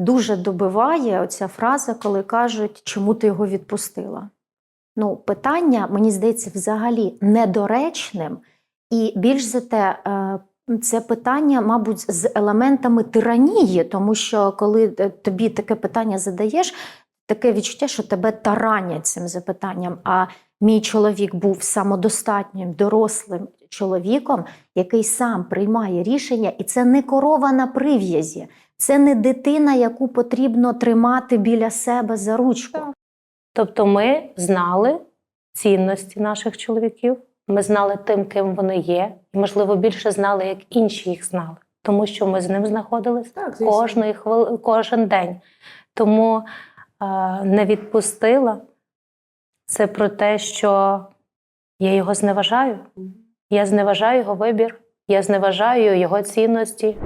дуже добиває оця фраза, коли кажуть, чому ти його відпустила. Ну, питання, мені здається, взагалі недоречним, і більш за те, е, це питання, мабуть, з елементами тиранії, тому що коли е, тобі таке питання задаєш, таке відчуття, що тебе таранять цим запитанням. А мій чоловік був самодостатнім, дорослим чоловіком, який сам приймає рішення, і це не корова на прив'язі, це не дитина, яку потрібно тримати біля себе за ручку. Тобто ми знали цінності наших чоловіків, ми знали тим, ким вони є, і, можливо, більше знали, як інші їх знали, тому що ми з ним знаходились Так, кожної хвили, кожен день. Тому е, не відпустила це про те, що я його зневажаю. Я зневажаю його вибір, я зневажаю його цінності.